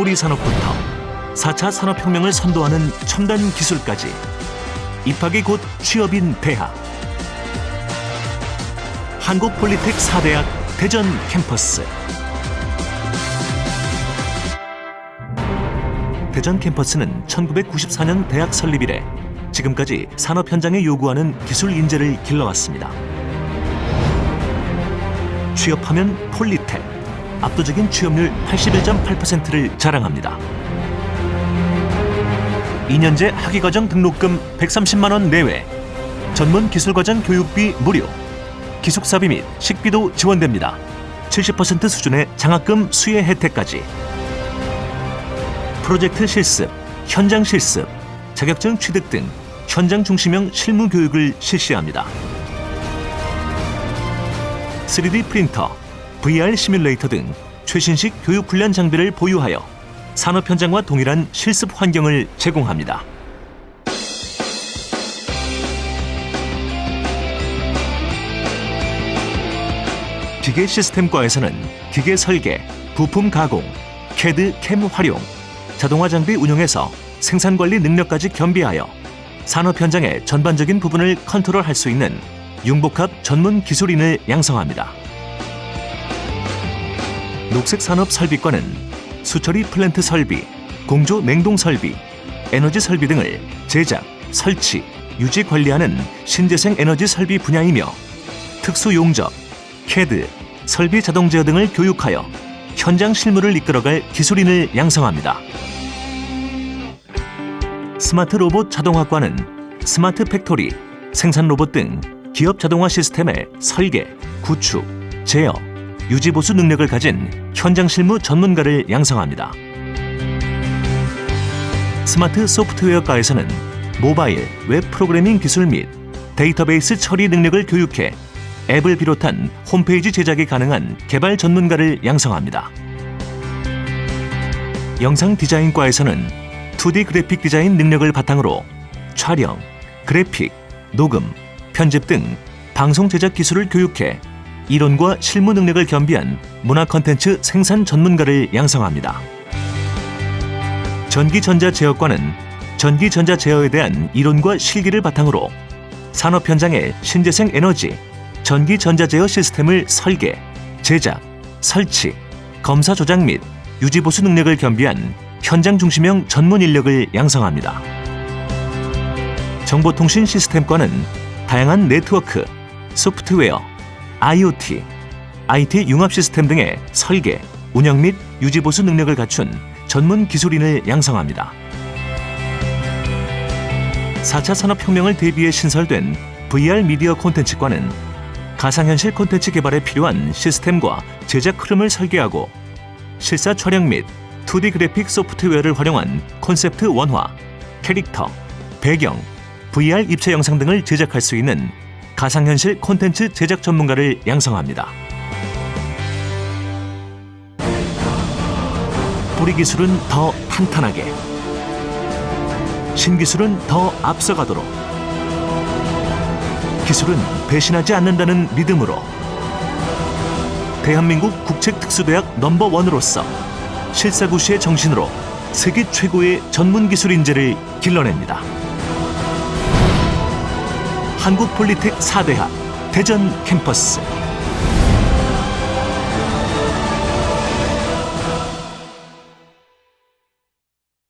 뿌리 산업부터 4차 산업혁명을 선도하는 첨단 기술까지 입학이 곧 취업인 대학 한국폴리텍 4대학 대전 캠퍼스 대전 캠퍼스는 1994년 대학 설립 이래 지금까지 산업 현장에 요구하는 기술 인재를 길러왔습니다. 취업하면 폴리텍 압도적인 취업률 81.8%를 자랑합니다. 2년제 학위과정 등록금 130만 원 내외, 전문 기술과정 교육비 무료, 기숙사비 및 식비도 지원됩니다. 70% 수준의 장학금 수혜 혜택까지. 프로젝트 실습, 현장 실습, 자격증 취득 등 현장 중심형 실무 교육을 실시합니다. 3D 프린터, VR 시뮬레이터 등 최신식 교육 훈련 장비를 보유하여 산업 현장과 동일한 실습 환경을 제공합니다. 기계 시스템과에서는 기계 설계, 부품 가공, 캐드 캠 활용, 자동화 장비 운용에서 생산 관리 능력까지 겸비하여 산업 현장의 전반적인 부분을 컨트롤할 수 있는 융복합 전문 기술인을 양성합니다. 녹색 산업 설비과는 수처리 플랜트 설비, 공조 냉동 설비, 에너지 설비 등을 제작, 설치, 유지 관리하는 신재생 에너지 설비 분야이며 특수 용접, 캐드, 설비 자동 제어 등을 교육하여 현장 실무를 이끌어갈 기술인을 양성합니다. 스마트 로봇 자동화과는 스마트 팩토리, 생산 로봇 등 기업 자동화 시스템의 설계, 구축, 제어, 유지 보수 능력을 가진 현장 실무 전문가를 양성합니다. 스마트 소프트웨어과에서는 모바일, 웹 프로그래밍 기술 및 데이터베이스 처리 능력을 교육해 앱을 비롯한 홈페이지 제작이 가능한 개발 전문가를 양성합니다. 영상 디자인과에서는 2D 그래픽 디자인 능력을 바탕으로 촬영, 그래픽, 녹음, 편집 등 방송 제작 기술을 교육해 이론과 실무 능력을 겸비한 문화 콘텐츠 생산 전문가를 양성합니다. 전기전자 제어과는 전기전자 제어에 대한 이론과 실기를 바탕으로 산업 현장의 신재생 에너지, 전기전자 제어 시스템을 설계, 제작, 설치, 검사 조작 및 유지 보수 능력을 겸비한 현장 중심형 전문 인력을 양성합니다. 정보통신 시스템과는 다양한 네트워크, 소프트웨어, IoT, IT 융합 시스템 등의 설계, 운영 및 유지 보수 능력을 갖춘 전문 기술인을 양성합니다. 4차 산업혁명을 대비해 신설된 VR 미디어 콘텐츠과는 가상현실 콘텐츠 개발에 필요한 시스템과 제작 흐름을 설계하고 실사 촬영 및 2D 그래픽 소프트웨어를 활용한 콘셉트 원화, 캐릭터, 배경, VR 입체 영상 등을 제작할 수 있는 가상현실 콘텐츠 제작 전문가를 양성합니다. 뿌리 기술은 더 탄탄하게, 신기술은 더 앞서가도록, 기술은 배신하지 않는다는 믿음으로 대한민국 국책특수대학 넘버원으로서 실사구시의 정신으로 세계 최고의 전문 기술 인재를 길러냅니다. 한국폴리텍 4대학 대전 캠퍼스